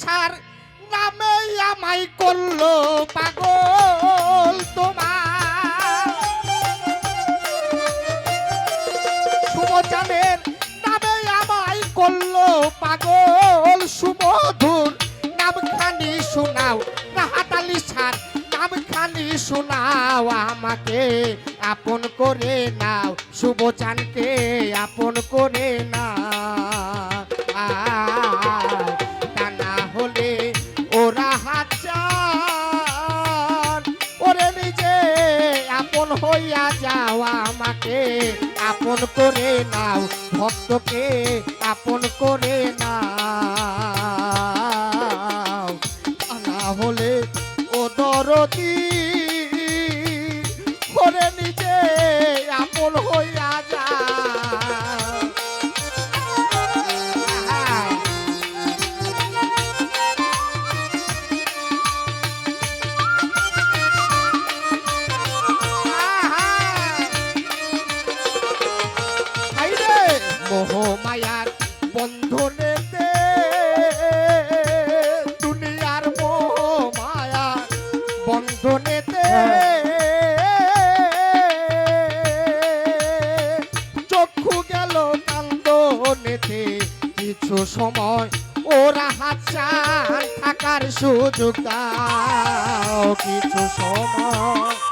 সার নামে আমায় করল পাগল তোমার। সুমচানের নামে আমায় করল পাগল সুমধুর। নামখানি শোনাও, রাহাতালি সার নামখানি শোনাও, আমাকে আপন করে নাও শুভচানকে আপন করে না হইয়া যাও আমাকে, আপন করে নাও ভক্তকে, আপন করে নাও। না হলে ও দরদি করে নিজে আপন হইয়া বন্ধনেতে চক্ষু গেল কান্দনেতে। কিছু সময় ওরা হাতছান থাকার সুযোগ কিছু সময়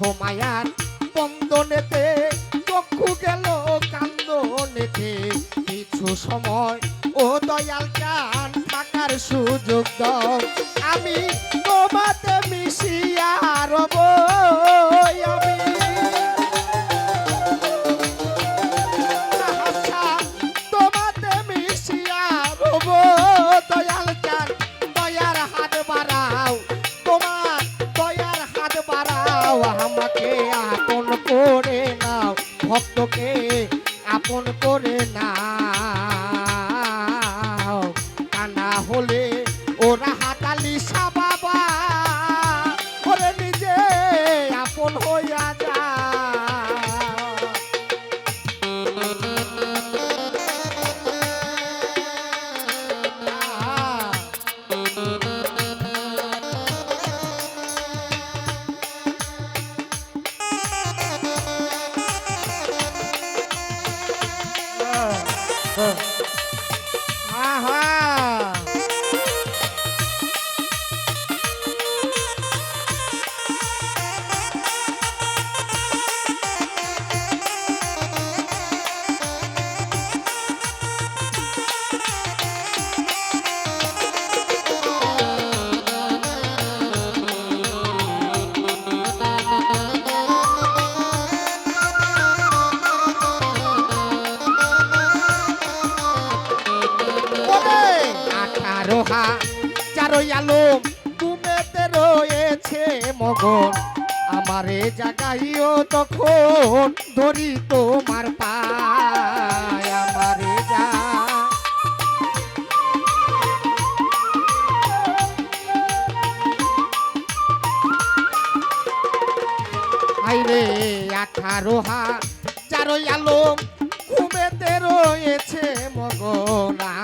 মোহমায়ার বন্ধনেতে চক্ষু গেল কান্দনেতে। কিছু সময় ও দয়াল চান থাকার সুযোগ দাও। আমি তোমাতে মিশিয়া রব, আমি আশা আমাকে আপন করে নাও, ভক্তকে আপন করে নাও। তা না হলে ওরা হাতালি সাবা ওরে নিজে আপন হইয়া যা। আঠারো হা চারোই আলম তুমেতে রয়েছে মগন। আমারে জাগাইও তখন, ধরি তোমার পায়, আমারে যা। আইরে আঠারো হা চারোই আলম ঘুমেতে রয়েছে মগন।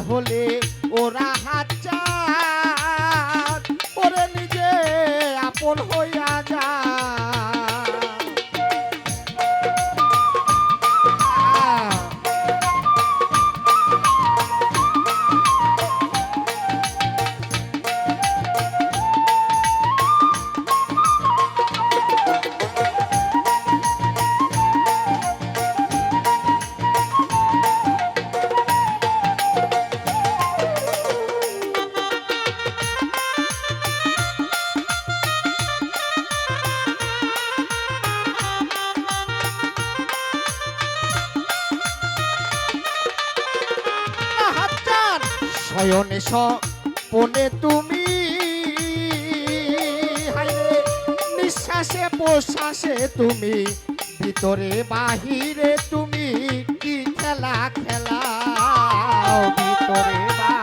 হলে শয়নে সপনে তুমি। নিঃশ্বাসে প্রশ্বাসে তুমি ভিতরে বাহিরে তুমি কি খেলা খেলা ভিতরে বা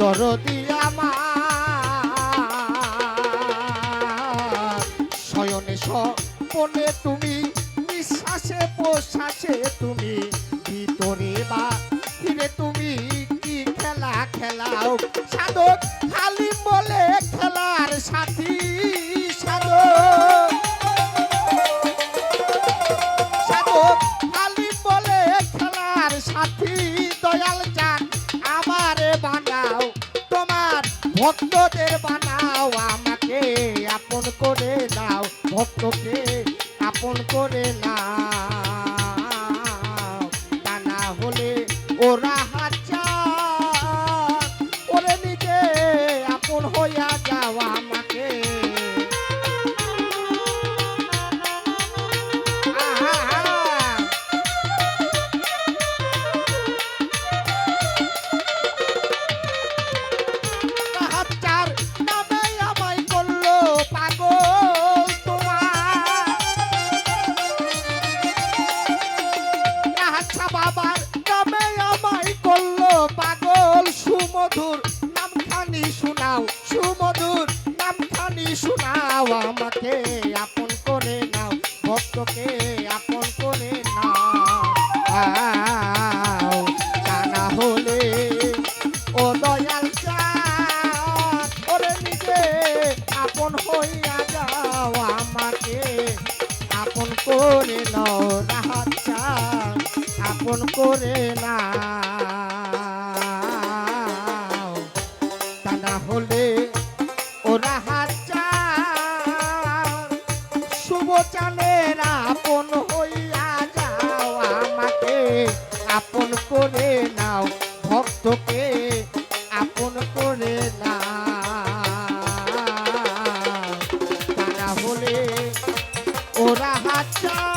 দরদি আমার। শয়নে স্বপনে তুমি, নিঃশ্বাসে প্রশ্বাসে তুমি, ভিতরে বা ফিরে তুমি কি খেলা খেলাও? সাধক ভক্তদের বানাও আমাকে আপন করে নাও ভক্তকে আপন করে নাও। শোনাও, আমাকে আপন করে নাও, ভক্তকে আপন করে নাও। তা না হলে, ও দয়াল ওরে নিজে আপন হইয়া যাও, আমাকে আপন করে নাও, রাহাত আপন করে নাও। চানের আপন হইয়া যাও আমাকে। আপন করে নাও ভক্তকে, আপন করে নাও। তারা হলে ওরা হাচা